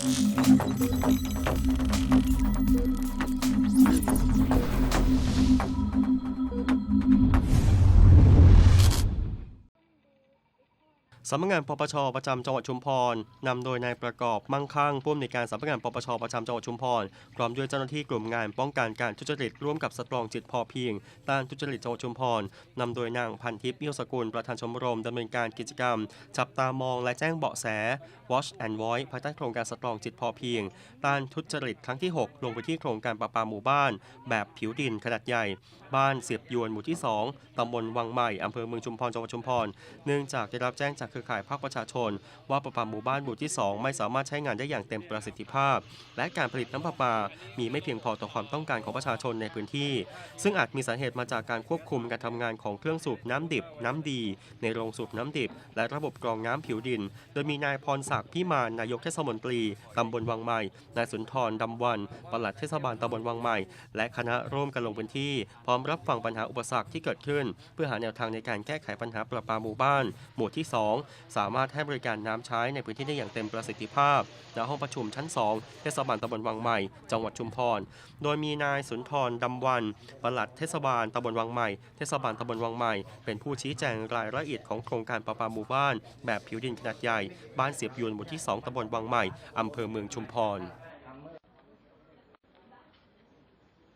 Thank you. สำนักงานปปชประจำจังหวัดชุมพรนำโดยนายประกอบมั่งคั่งผู้อำนวยการสำนักงานปปชประจำจังหวัดชุมพรพร้อมด้วยเจ้าหน้าที่กลุ่มงานป้องกันการทุจริตร่วมกับสตรองจิตพอเพียงต้านทุจริตจังหวัดชุมพรนำโดยนางพันทิพย์เอี้ยวสกุลประธานชมรมดำเนินการกิจกรรม จับตามองและแจ้งเบาะแส Watch and Voice ภายใต้โครงการสตรองจิตพอเพียง ต้านทุจริตครั้งที่ 6 ลงไปที่โครงการประปาหมู่บ้าน แบบผิวดินขนาดใหญ่ บ้านเสียบยวนหมู่ที่ 2ตำบลวังใหม่อำเภอเมืองชุมพรจังหวัดชุมพรเนื่องจากได้รับแจ้งจากรือข่ายภาคประชาชน ว่าประปาหมู่บ้านหมู่ที่ 2 ไม่สามารถใช้งานได้อย่างเต็มประสิทธิภาพ และการผลิตน้ำประปา มีไม่เพียงพอต่อความต้องการของประชาชนในพื้นที่ ซึ่งอาจมีสาเหตุมาจากการควบคุมการทำงานของเครื่องสูบน้ำดิบ น้ำดี ในโรงสูบน้ำดิบ และระบบกรองน้ำผิวดิน โดยมีนายพรศักดิ์พิมานนายกเทศมนตรีตำบลวังใหม่นายสุนทรดำวันปลัดเทศบาลตำบลวังใหม่ และคณะร่วมกันลงพื้นที่ พร้อมรับฟังปัญหาอุปสรรคที่เกิดขึ้น เพื่อหาแนวทางในการแก้ไขปัญหาประปาหมู่บ้าน หมู่ที่ 2สามารถให้บริการน้ำใช้ในพื้นที่ได้อย่างเต็มประสิทธิภาพณห้องประชุมชั้น 2 เทศบาลตำบลวังใหม่ จังหวัดชุมพร โดยมีนายสุนทรดำวันปลัดเทศบาลตำบลวังใหม่ เทศบาลตำบลวังใหม่ เป็นผู้ชี้แจงรายละเอียดของโครงการประปาหมู่บ้าน แบบผิวดินขนาดใหญ่ บ้านเสียบยวนหมู่ที่ 2ตำบลวังใหม่อำเภอเมืองชุมพร